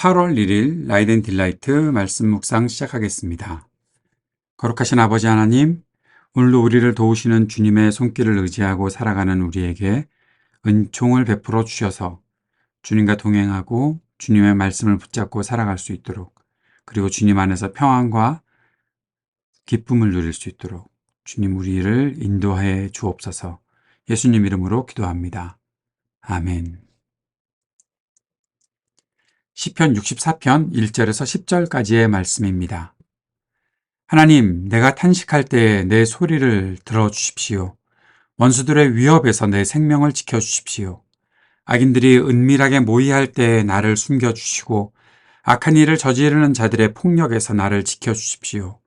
8월 1일 라이덴 딜라이트 말씀 묵상 시작하겠습니다. 거룩하신 아버지 하나님, 오늘도 우리를 도우시는 주님의 손길을 의지하고 살아가는 우리에게 은총을 베풀어 주셔서 주님과 동행하고 주님의 말씀을 붙잡고 살아갈 수 있도록 그리고 주님 안에서 평안과 기쁨을 누릴 수 있도록 주님 우리를 인도하여 주옵소서 예수님 이름으로 기도합니다. 아멘. 시편 64편 1절에서 10절까지의 말씀입니다. 하나님, 내가 탄식할 때내 소리를 들어 주십시오. 원수들의 위협에서 내 생명을 지켜 주십시오. 악인들이 은밀하게 모의할 때 나를 숨겨 주시고 악한 일을 저지르는 자들의 폭력에서 나를 지켜 주십시오.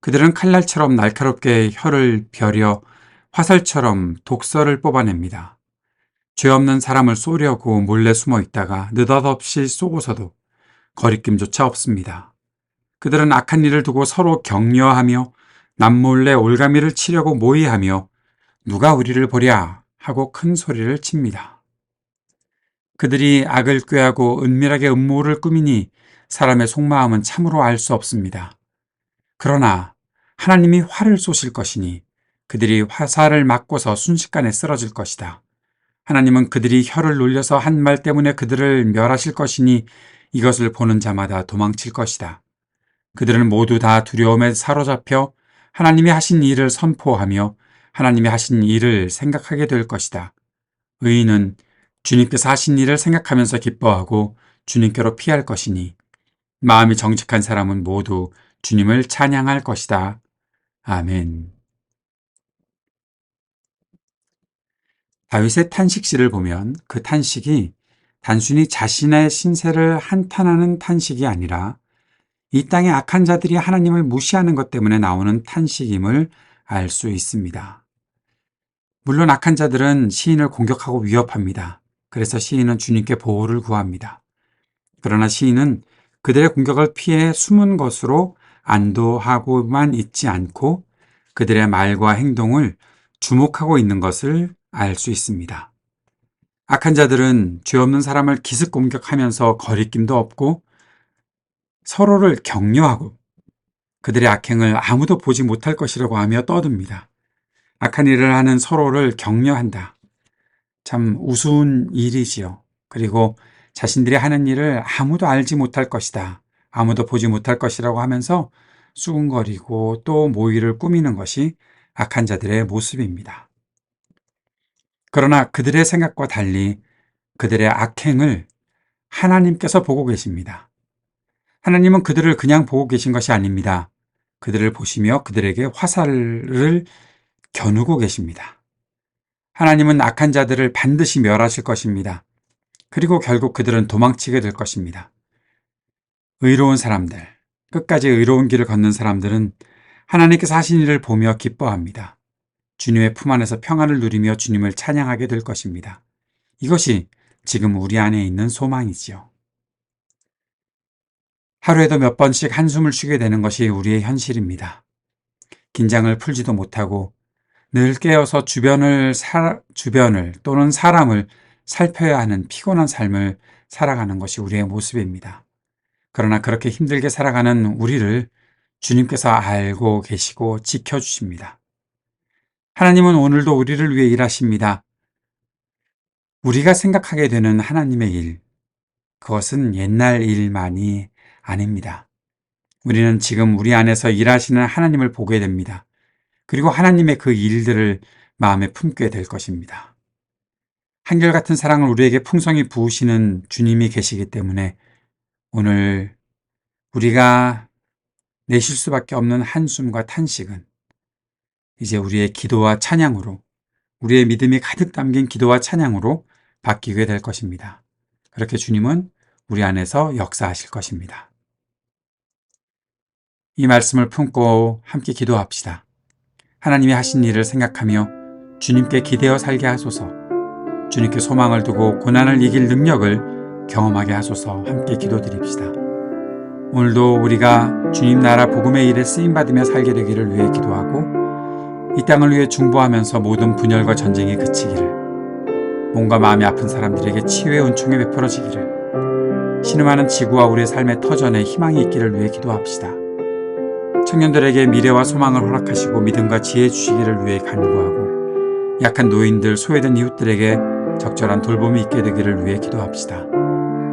그들은 칼날처럼 날카롭게 혀를 벼려 화살처럼 독서를 뽑아냅니다. 죄 없는 사람을 쏘려고 몰래 숨어 있다가 느닷없이 쏘고서도 거리낌조차 없습니다. 그들은 악한 일을 두고 서로 격려하며 남몰래 올가미를 치려고 모의하며 누가 우리를 보랴 하고 큰 소리를 칩니다. 그들이 악을 꾀하고 은밀하게 음모를 꾸미니 사람의 속마음은 참으로 알 수 없습니다. 그러나 하나님이 화를 쏘실 것이니 그들이 화살을 맞고서 순식간에 쓰러질 것이다. 하나님은 그들이 혀를 놀려서 한 말 때문에 그들을 멸하실 것이니 이것을 보는 자마다 도망칠 것이다. 그들은 모두 다 두려움에 사로잡혀 하나님이 하신 일을 선포하며 하나님이 하신 일을 생각하게 될 것이다. 의인은 주님께서 하신 일을 생각하면서 기뻐하고 주님께로 피할 것이니 마음이 정직한 사람은 모두 주님을 찬양할 것이다. 아멘. 다윗의 탄식시를 보면 그 탄식이 단순히 자신의 신세를 한탄하는 탄식이 아니라 이 땅의 악한 자들이 하나님을 무시하는 것 때문에 나오는 탄식임을 알 수 있습니다. 물론 악한 자들은 시인을 공격하고 위협합니다. 그래서 시인은 주님께 보호를 구합니다. 그러나 시인은 그들의 공격을 피해 숨은 것으로 안도하고만 있지 않고 그들의 말과 행동을 주목하고 있는 것을 알 수 있습니다. 악한 자들은 죄 없는 사람을 기습 공격하면서 거리낌도 없고 서로를 격려하고 그들의 악행을 아무도 보지 못할 것이라고 하며 떠듭니다. 악한 일을 하는 서로를 격려한다. 참 우스운 일이지요. 그리고 자신들이 하는 일을 아무도 알지 못할 것이다. 아무도 보지 못할 것이라고 하면서 수군거리고 또 모의를 꾸미는 것이 악한 자들의 모습입니다. 그러나 그들의 생각과 달리 그들의 악행을 하나님께서 보고 계십니다. 하나님은 그들을 그냥 보고 계신 것이 아닙니다. 그들을 보시며 그들에게 화살을 겨누고 계십니다. 하나님은 악한 자들을 반드시 멸하실 것입니다. 그리고 결국 그들은 도망치게 될 것입니다. 의로운 사람들, 끝까지 의로운 길을 걷는 사람들은 하나님께서 하신 일을 보며 기뻐합니다. 주님의 품 안에서 평안을 누리며 주님을 찬양하게 될 것입니다. 이것이 지금 우리 안에 있는 소망이지요. 하루에도 몇 번씩 한숨을 쉬게 되는 것이 우리의 현실입니다. 긴장을 풀지도 못하고 늘 깨어서 주변을 사, 주변을 또는 사람을 살펴야 하는 피곤한 삶을 살아가는 것이 우리의 모습입니다. 그러나 그렇게 힘들게 살아가는 우리를 주님께서 알고 계시고 지켜주십니다. 하나님은 오늘도 우리를 위해 일하십니다. 우리가 생각하게 되는 하나님의 일, 그것은 옛날 일만이 아닙니다. 우리는 지금 우리 안에서 일하시는 하나님을 보게 됩니다. 그리고 하나님의 그 일들을 마음에 품게 될 것입니다. 한결같은 사랑을 우리에게 풍성히 부으시는 주님이 계시기 때문에 오늘 우리가 내쉴 수밖에 없는 한숨과 탄식은 이제 우리의 기도와 찬양으로 우리의 믿음이 가득 담긴 기도와 찬양으로 바뀌게 될 것입니다. 그렇게 주님은 우리 안에서 역사하실 것입니다. 이 말씀을 품고 함께 기도합시다. 하나님이 하신 일을 생각하며 주님께 기대어 살게 하소서, 주님께 소망을 두고 고난을 이길 능력을 경험하게 하소서 함께 기도드립시다. 오늘도 우리가 주님 나라 복음의 일에 쓰임 받으며 살게 되기를 위해 기도하고 이 땅을 위해 중보하면서 모든 분열과 전쟁이 그치기를, 몸과 마음이 아픈 사람들에게 치유의 은총이 베풀어지기를, 신음하는 지구와 우리의 삶의 터전에 희망이 있기를 위해 기도합시다. 청년들에게 미래와 소망을 허락하시고 믿음과 지혜 주시기를 위해 간구하고 약한 노인들, 소외된 이웃들에게 적절한 돌봄이 있게 되기를 위해 기도합시다.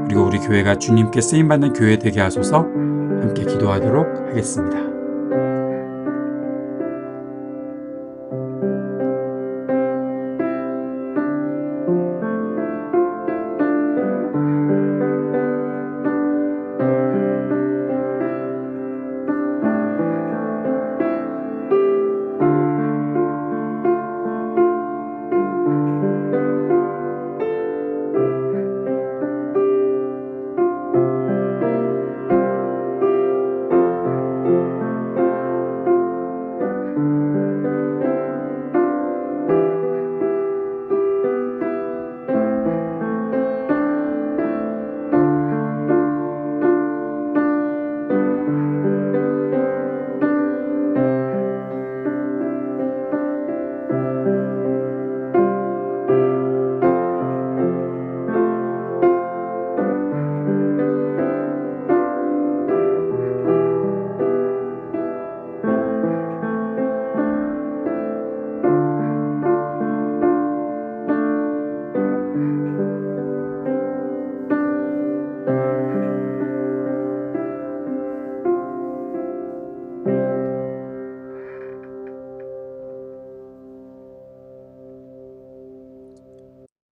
그리고 우리 교회가 주님께 쓰임받는 교회 되게 하소서 함께 기도하도록 하겠습니다. thank you